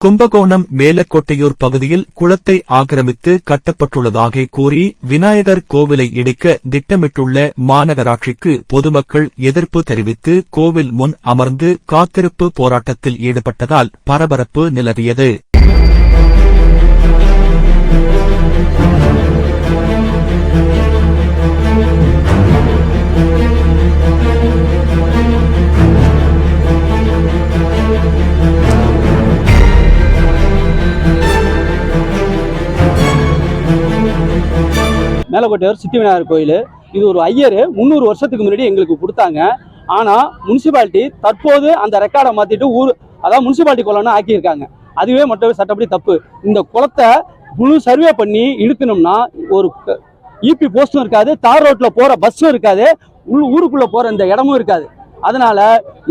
கும்பகோணம் மேலக்கோட்டையூர் பகுதியில் குளத்தை ஆக்கிரமித்து கட்டப்பட்டுள்ளதாக கூறி விநாயகர் கோவிலை இடிக்க திட்டமிட்டுள்ள மாநகராட்சிக்கு பொதுமக்கள் எதிர்ப்பு தெரிவித்து கோவில் முன் அமர்ந்து காத்திருப்பு போராட்டத்தில் ஈடுபட்டதால் பரபரப்பு நிலவியது. மேலக்கோட்டையார் சித்தி விநாயகர் கோயில். இது ஒரு ஐயர் முந்நூறு வருஷத்துக்கு முன்னாடி எங்களுக்கு கொடுத்தாங்க. ஆனால் முனிசிபாலிட்டி தற்போது அந்த ரெக்கார்டை மாற்றிட்டு ஊர் அதாவது முனிசிபாலிட்டி குளம்னு ஆக்கியிருக்காங்க. அதுவே மட்டும் சட்டப்படி தப்பு. இந்த குளத்தை முழு சர்வே பண்ணி இழுக்கணும்னா ஒரு இபி போஸ்டும் இருக்காது தார் ரோட்டில் போகிற பஸ்ஸும் இருக்காது உள் ஊருக்குள்ளே போகிற இந்த இடமும் இருக்காது. அதனால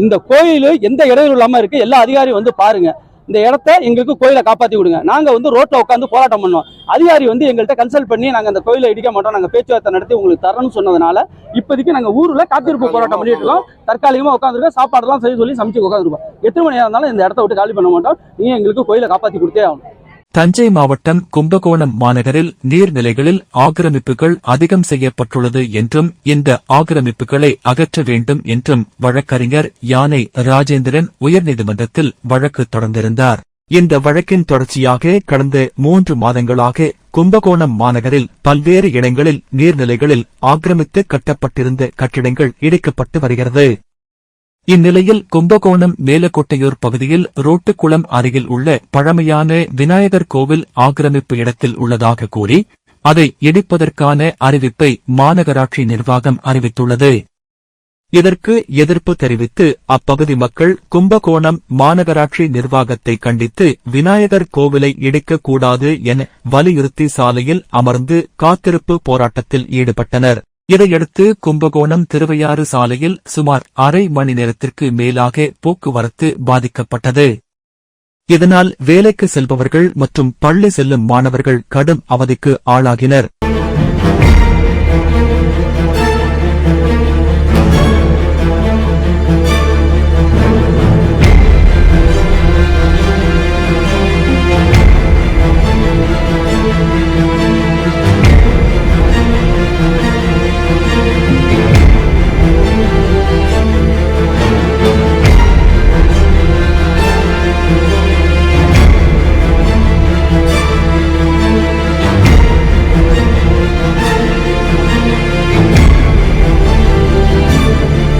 இந்த கோயில் எந்த இடையூறு இல்லாமல் இருக்குது எல்லா அதிகாரியும் வந்து பாருங்கள் இந்த இடத்த எங்களுக்கு கோயிலை காப்பாற்றி விடுங்க. நாங்கள் வந்து ரோட்டில் உட்காந்து போராட்டம் பண்ணோம். அதிகாரி வந்து எங்கள்கிட்ட கன்சல்ட் பண்ணி நாங்கள் அந்த கோயிலை இடிக்க மாட்டோம் நாங்கள் பேச்சுவார்த்தை நடத்தி உங்களுக்கு தரணும்னு சொன்னதுனால இப்போதைக்கு நாங்கள் ஊரில் காத்திருப்பு போராட்டம் பண்ணிட்டு இருக்கோம். தற்காலிகமாக உட்காந்துருக்கோம் சாப்பாடுலாம் செய்ய சொல்லி சமைச்சு உட்காந்துருக்கோம் எத்தனை மணி நேரம் இருந்தாலும் இந்த இடத்த விட்டு காலி பண்ண மாட்டோம். நீங்கள் எங்களுக்கு கோயிலை காப்பாற்றி கொடுத்தே ஆகணும். தஞ்சை மாவட்டம் கும்பகோணம் மாநகரில் நீர்நிலைகளில் ஆக்கிரமிப்புகள் அதிகம் செய்யப்பட்டுள்ளது என்றும் இந்த ஆக்கிரமிப்புகளை அகற்ற வேண்டும் என்றும் வழக்கறிஞர் யானை ராஜேந்திரன் உயர்நீதிமன்றத்தில் வழக்கு தொடர்ந்திருந்தார். இந்த வழக்கின் தொடர்ச்சியாக கடந்த மூன்று மாதங்களாக கும்பகோணம் மாநகரில் பல்வேறு இடங்களில் நீர்நிலைகளில் ஆக்கிரமித்து கட்டப்பட்டிருந்த கட்டிடங்கள் இடிக்கப்பட்டு வருகிறது. இந்நிலையில் கும்பகோணம் மேலக்கோட்டையூர் பகுதியில் ரோட்டுக்குளம் அருகில் உள்ள பழமையான விநாயகர் கோவில் ஆக்கிரமிப்பு இடத்தில் உள்ளதாக கூறி அதை இடிப்பதற்கான அறிவிப்பை மாநகராட்சி நிர்வாகம் அறிவித்துள்ளது. இதற்கு எதிர்ப்பு தெரிவித்து அப்பகுதி மக்கள் கும்பகோணம் மாநகராட்சி நிர்வாகத்தை கண்டித்து விநாயகர் கோவிலை இடிக்கக்கூடாது என வலியுறுத்தி சாலையில் அமர்ந்து காத்திருப்பு போராட்டத்தில் ஈடுபட்டனர். இதையடுத்து கும்பகோணம் திருவையாறு சாலையில் சுமார் அரை மணி நேரத்திற்கு மேலாக போக்குவரத்து பாதிக்கப்பட்டது. இதனால் வேலைக்கு செல்பவர்கள் மற்றும் பள்ளி செல்லும் மாணவர்கள் கடும் அவதிக்கு ஆளாகினர்.